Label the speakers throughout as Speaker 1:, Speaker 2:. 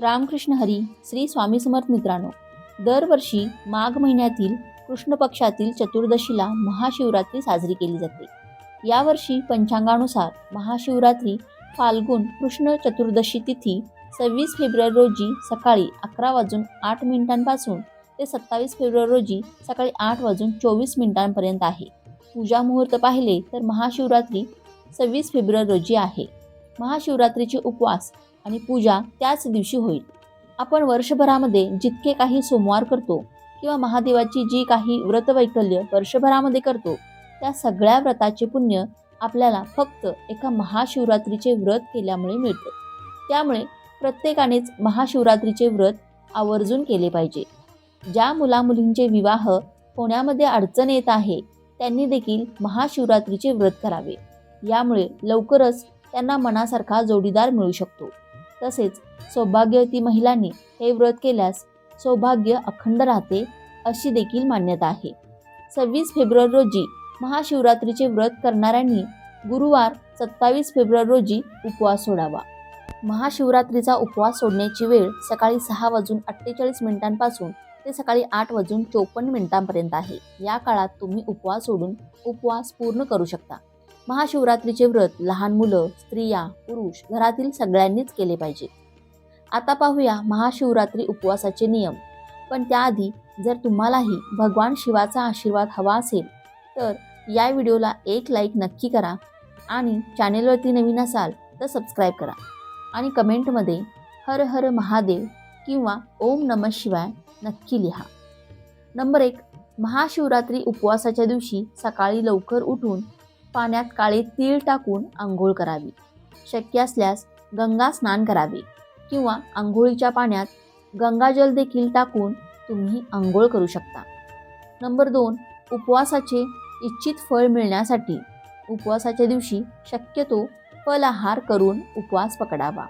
Speaker 1: रामकृष्ण हरी श्री स्वामी समर्थ मित्रांनो दरवर्षी माघ महिन्यातील कृष्ण पक्षातील चतुर्दशीला महाशिवरात्री साजरी केली जाते. यावर्षी पंचांगानुसार महाशिवरात्री फाल्गुन कृष्ण चतुर्दशी तिथी सव्वीस फेब्रुवारी रोजी सकाळी अकरा वाजून आठ मिनिटांपासून ते सत्तावीस फेब्रुवारी रोजी सकाळी आठ वाजून चोवीस मिनिटांपर्यंत आहे. पूजा मुहूर्त पाहिले तर महाशिवरात्री सव्वीस फेब्रुवारी रोजी आहे. महाशिवरात्रीचे उपवास आणि पूजा त्याच दिवशी होईल. आपण वर्षभरामध्ये जितके काही सोमवार करतो किंवा महादेवाची जी काही व्रतवैकल्य वर्षभरामध्ये करतो त्या सगळ्या व्रताचे पुण्य आपल्याला फक्त एका महाशिवरात्रीचे व्रत केल्यामुळे मिळतं. त्यामुळे प्रत्येकानेच महाशिवरात्रीचे व्रत आवर्जून केले पाहिजे. ज्या मुलामुलींचे विवाह होण्यामध्ये अडचण येत आहे त्यांनी देखील महाशिवरात्रीचे व्रत करावे. यामुळे लवकरच त्यांना मनासारखा जोडीदार मिळू शकतो. तसेच सौभाग्यवती महिलांनी हे व्रत केल्यास सौभाग्य अखंड राहते अशी देखील मान्यता आहे. सव्वीस फेब्रुवारी रोजी महाशिवरात्रीचे व्रत करणाऱ्यांनी गुरुवार सत्तावीस फेब्रुवारी रोजी उपवास सोडावा. महाशिवरात्रीचा उपवास सोडण्याची वेळ सकाळी सहा वाजून अठ्ठेचाळीस मिनिटांपासून ते सकाळी आठ वाजून चोपन्न मिनिटांपर्यंत आहे. या काळात तुम्ही उपवास सोडून उपवास पूर्ण करू शकता. महाशिवरात्रीचे व्रत लहान मुलं स्त्रिया पुरुष घरातील सगळ्यांनीच केले पाहिजे. आता पाहूया महाशिवरात्री उपवासाचे नियम. पण त्याआधी जर तुम्हालाही भगवान शिवाचा आशीर्वाद हवा असेल तर या व्हिडिओला एक लाईक नक्की करा आणि चॅनेलवरती नवीन असाल तर सबस्क्राईब करा. आणि कमेंटमध्ये हर हर महादेव किंवा ओम नम शिवाय नक्की लिहा. नंबर एक महाशिवरात्री उपवासाच्या दिवशी सकाळी लवकर उठून पाण्यात काळे तीळ टाकून आंघोळ करावी. शक्य असल्यास गंगा स्नान करावे किंवा आंघोळीच्या पाण्यात गंगाजल देखील टाकून तुम्ही आंघोळ करू शकता. नंबर दोन उपवासाचे इच्छित फळ मिळण्यासाठी उपवासाच्या दिवशी शक्यतो फलाहार करून उपवास पकडावा.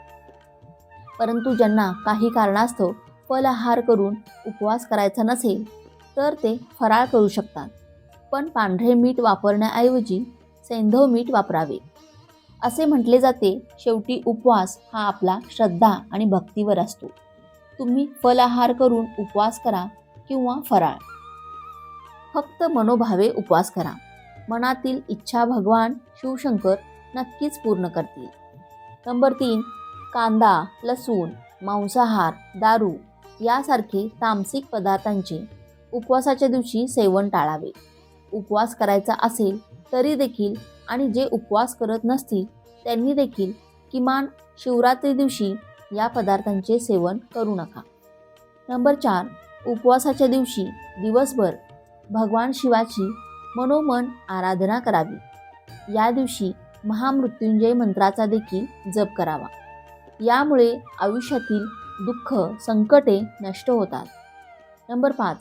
Speaker 1: परंतु ज्यांना काही कारणास्तव फलाहार करून उपवास करायचा नसेल तर ते फराळ करू शकतात. पण पांढरे मीठ वापरण्याऐवजी सैंधव मीठ वापरावे. असे म्हटले जाते शेवटी उपवास हा आपला श्रद्धा आणि भक्तीवर असतो. तुम्ही फलाहार करून उपवास करा किंवा फराळ. फक्त मनोभावे उपवास करा. मनातील इच्छा भगवान शिवशंकर नक्कीच पूर्ण करतील. नंबर तीन कांदा लसूण मांसाहार दारू यासारखे तामसिक पदार्थांचे उपवासाच्या दिवशी सेवन टाळावे. उपवास करायचा असेल तरी देखील आणि जे उपवास करत नसतील त्यांनी देखील किमान शिवरात्री दिवशी या पदार्थांचे सेवन करू नका. नंबर चार उपवासाच्या दिवशी दिवसभर भगवान शिवाची मनोमन आराधना करावी. या दिवशी महामृत्युंजय मंत्राचा देखील जप करावा. यामुळे आयुष्यातील दुःख संकटे नष्ट होतात. नंबर पाच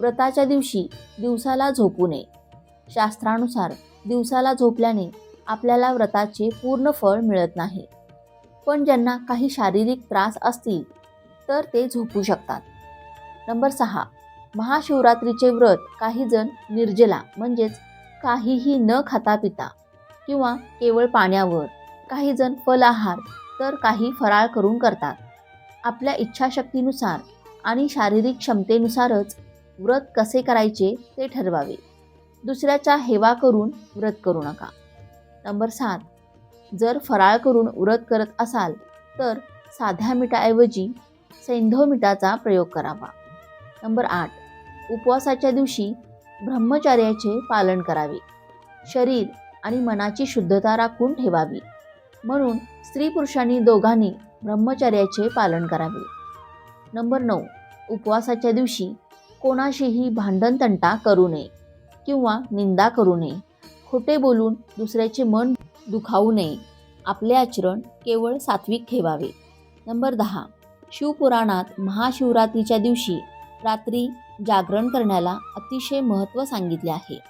Speaker 1: व्रताच्या दिवशी दिवसाला झोपू नये. शास्त्रानुसार दिवसाला झोपल्याने आपल्याला व्रताचे पूर्ण फळ मिळत नाही. पण ज्यांना काही शारीरिक त्रास असतील तर ते झोपू शकतात. नंबर सहा. महाशिवरात्रीचे व्रत काही जण निर्जला म्हणजेच काहीही न खाता पिता किंवा केवळ पाण्यावर. काही जण फलाहार तर काही फराळ करून करतात. आपल्या इच्छाशक्तीनुसार आणि शारीरिक क्षमतेनुसारच व्रत कसे करायचे ते ठरवावे. दुसऱ्याच्या हेवा करून व्रत करू नका. नंबर सात. जर फराळ करून व्रत करत असाल तर साध्या मिठाऐवजी सैंधव मिठाचा प्रयोग करावा. नंबर आठ. उपवासाच्या दिवशी ब्रह्मचार्याचे पालन करावे. शरीर आणि मनाची शुद्धता राखून ठेवावी. म्हणून स्त्री पुरुषांनी दोघांनी ब्रह्मचर्याचे पालन करावे. नंबर नऊ. उपवासाच्या दिवशी कोणाशीही भांडणतंटा करू नये. किंवा निंदा करू नये. खोटे बोलून दुसऱ्याचे मन दुखावू नये. आपले आचरण केवळ सात्विक ठेवावे. नंबर दहा. शिवपुराणात महाशिवरात्रीच्या दिवशी रात्री जागरण करण्याला अतिशय महत्त्व सांगितले आहे.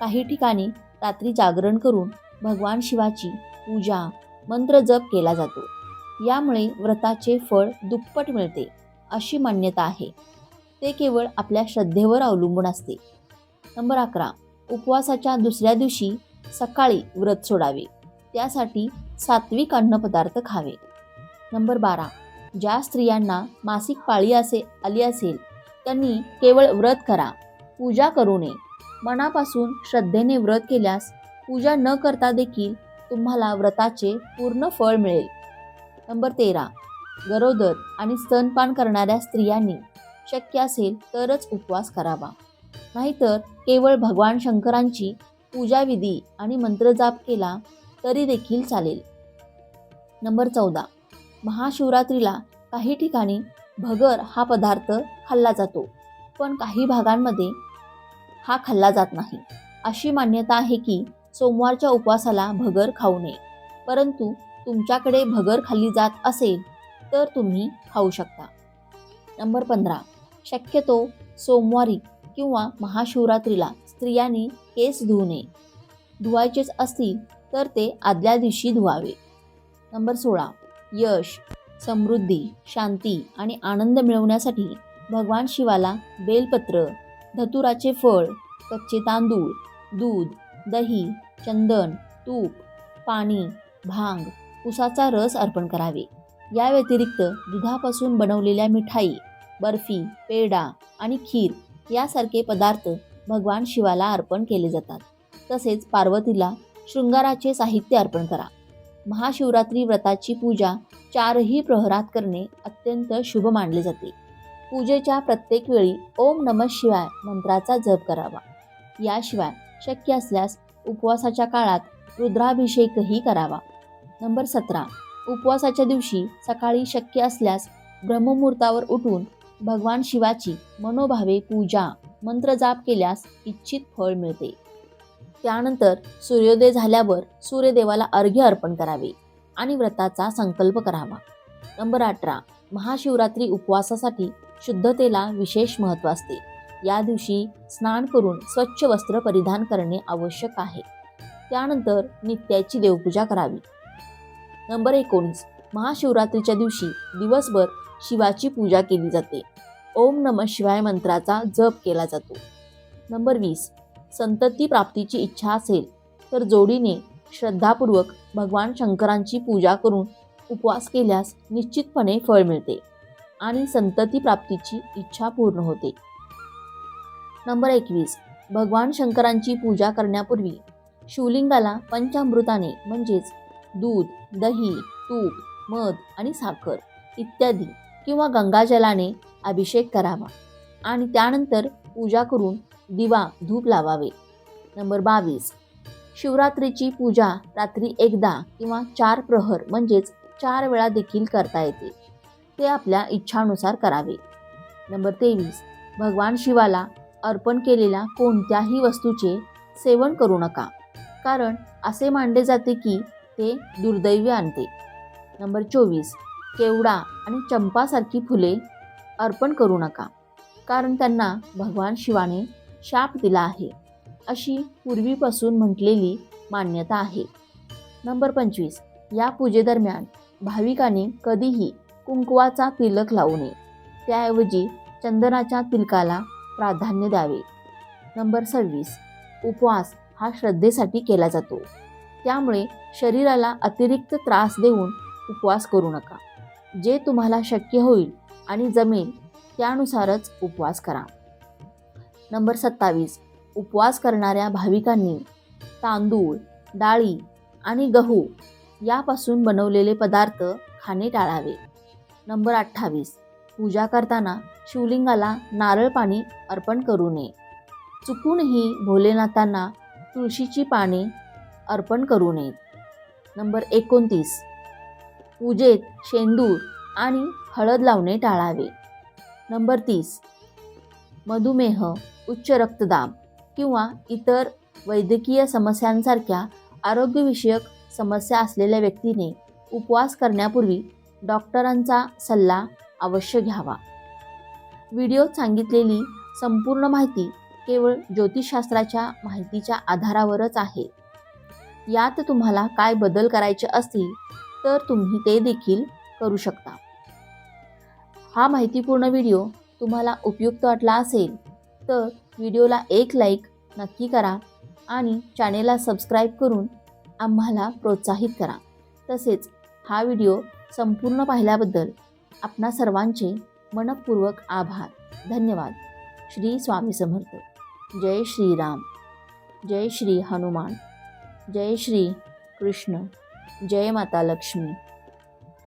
Speaker 1: काही ठिकाणी रात्री जागरण करून भगवान शिवाची पूजा मंत्र जप केला जातो. यामुळे व्रताचे फळ दुप्पट मिळते अशी मान्यता आहे. ते केवळ आपल्या श्रद्धेवर अवलंबून असते. नंबर अकरा. उपवासाच्या दुसऱ्या दिवशी सकाळी व्रत सोडावे. त्यासाठी सात्विक अन्नपदार्थ खावे. नंबर बारा. ज्या स्त्रियांना मासिक पाळी असे आली असेल त्यांनी केवळ व्रत करा. पूजा करू नये. मनापासून श्रद्धेने व्रत केल्यास पूजा न करता देखील तुम्हाला व्रताचे पूर्ण फळ मिळेल. नंबर तेरा. गरोदर आणि स्तनपान करणाऱ्या स्त्रियांनी शक्य असेल तरच उपवास करावा. नाहीतर केवळ भगवान शंकरांची पूजाविधी आणि मंत्रजाप केला तरी देखील चालेल. नंबर चौदा. महाशिवरात्रीला काही ठिकाणी भगर हा पदार्थ खाल्ला जातो पण काही भागांमध्ये हा खाल्ला जात नाही. अशी मान्यता आहे की सोमवारच्या उपवासाला भगर खाऊ नये. परंतु तुमच्याकडे भगर खाल्ली जात असेल तर तुम्ही खाऊ शकता. नंबर पंधरा. शक्यतो सोमवारी किंवा महाशिवरात्रीला स्त्रियांनी केस धुवू नये. धुवायचेच असतील तर ते आदल्या दिवशी धुवावे. नंबर सोळा. यश समृद्धी शांती आणि आनंद मिळवण्यासाठी भगवान शिवाला बेलपत्र धतुराचे फळ कच्चे तांदूळ दूध दही चंदन तूप पाणी भांग उसाचा रस अर्पण करावे. या व्यतिरिक्त दुधापासून बनवलेल्या मिठाई बर्फी पेढा आणि खीर यासारखे पदार्थ भगवान शिवाला अर्पण केले जातात. तसेच पार्वतीला शृंगाराचे साहित्य अर्पण करा. महाशिवरात्री व्रताची पूजा चारही प्रहरात करणे अत्यंत शुभ मानले जाते. पूजेच्या प्रत्येक वेळी ओम नम शिवाय मंत्राचा जप करावा. याशिवाय शक्य असल्यास उपवासाच्या काळात रुद्राभिषेकही करावा. नंबर सतरा. उपवासाच्या दिवशी सकाळी शक्य असल्यास ब्रह्ममुहूर्तावर उठून भगवान शिवाची मनोभावे पूजा मंत्रजाप केल्यास इच्छित फळ मिळते. त्यानंतर सूर्योदय झाल्यावर सूर्यदेवाला अर्घ्य अर्पण करावे आणि व्रताचा संकल्प करावा. नंबर अठरा महाशिवरात्री उपवासासाठी शुद्धतेला विशेष महत्त्व असते. या दिवशी स्नान करून स्वच्छ वस्त्र परिधान करणे आवश्यक आहे. त्यानंतर नित्याची देवपूजा करावी. नंबर एकोणीस महाशिवरात्रीच्या दिवशी दिवसभर शिवाची पूजा केली जाते. ओम नम शिवाय मंत्राचा जप केला जातो. नंबर वीस. संतती प्राप्तीची इच्छा असेल तर जोडीने श्रद्धापूर्वक भगवान शंकरांची पूजा करून उपवास केल्यास निश्चितपणे फळ मिळते आणि संतती प्राप्तीची इच्छा पूर्ण होते. नंबर एकवीस. भगवान शंकरांची पूजा करण्यापूर्वी शिवलिंगाला पंचामृताने म्हणजेच दूध दही तूप मध आणि साखर इत्यादी किंवा गंगाजलाने अभिषेक करावा आणि त्यानंतर पूजा करून दिवा धूप लावावे. नंबर बावीस. शिवरात्रीची पूजा रात्री एकदा किंवा चार प्रहर म्हणजेच चार वेळा देखील करता येते. ते आपल्या इच्छानुसार करावे. नंबर तेवीस. भगवान शिवाला अर्पण केलेल्या कोणत्याही वस्तूचे सेवन करू नका. कारण असे मानले जाते की ते दुर्दैवी आणते. नंबर चोवीस. केवडा आणि चंपासारखी फुले अर्पण करू नका कारण त्यांना भगवान शिवाने शाप दिला आहे अशी पूर्वीपासून म्हटलेली मान्यता आहे. नंबर पंचवीस. या पूजेदरम्यान भाविकांनी कधीही कुंकवाचा तिलक लावू नये. त्याऐवजी चंदनाच्या तिलकाला प्राधान्य द्यावे. नंबर सव्वीस. उपवास हा श्रद्धेसाठी केला जातो. त्यामुळे शरीराला अतिरिक्त त्रास देऊन उपवास करू नका. जे तुम्हाला शक्य होईल आणि जमेल त्यानुसारच उपवास करा. नंबर सत्तावीस. उपवास करणाऱ्या भाविकांनी तांदूळ डाळी आणि गहू यापासून बनवलेले पदार्थ खाणे टाळावे. नंबर अठ्ठावीस. पूजा करताना शिवलिंगाला नारळ पाणी अर्पण करू नये. चुकूनही भोलेनाथांना तुळशीची पाने अर्पण करू नयेत. नंबर एकोणतीस. पूजेत शेंदूर आणि हळद लावणे टाळावे. नंबर तीस. मधुमेह उच्च रक्तदाब किंवा इतर वैद्यकीय समस्यांसारख्या आरोग्यविषयक समस्या असलेल्या व्यक्तीने उपवास करण्यापूर्वी डॉक्टरांचा सल्ला अवश्य घ्यावा. व्हिडिओत सांगितलेली संपूर्ण माहिती केवळ ज्योतिषशास्त्राच्या माहितीच्या आधारावरच आहे. यात तुम्हाला काय बदल करायचे असतील तर तुम्ही ते देखील करू शकता. हा माहितीपूर्ण व्हिडिओ तुम्हाला उपयुक्त वाटला असेल तर व्हिडिओला एक लाईक नक्की करा आणि चॅनेलला सबस्क्राईब करून आम्हाला प्रोत्साहित करा. तसेच हा व्हिडिओ संपूर्ण पाहिल्याबद्दल आपणा सर्वांचे मनपूर्वक आभार. धन्यवाद. श्री स्वामी समर्थ. जय श्रीराम. जय श्री हनुमान. जय श्री कृष्ण. जय माता लक्ष्मी.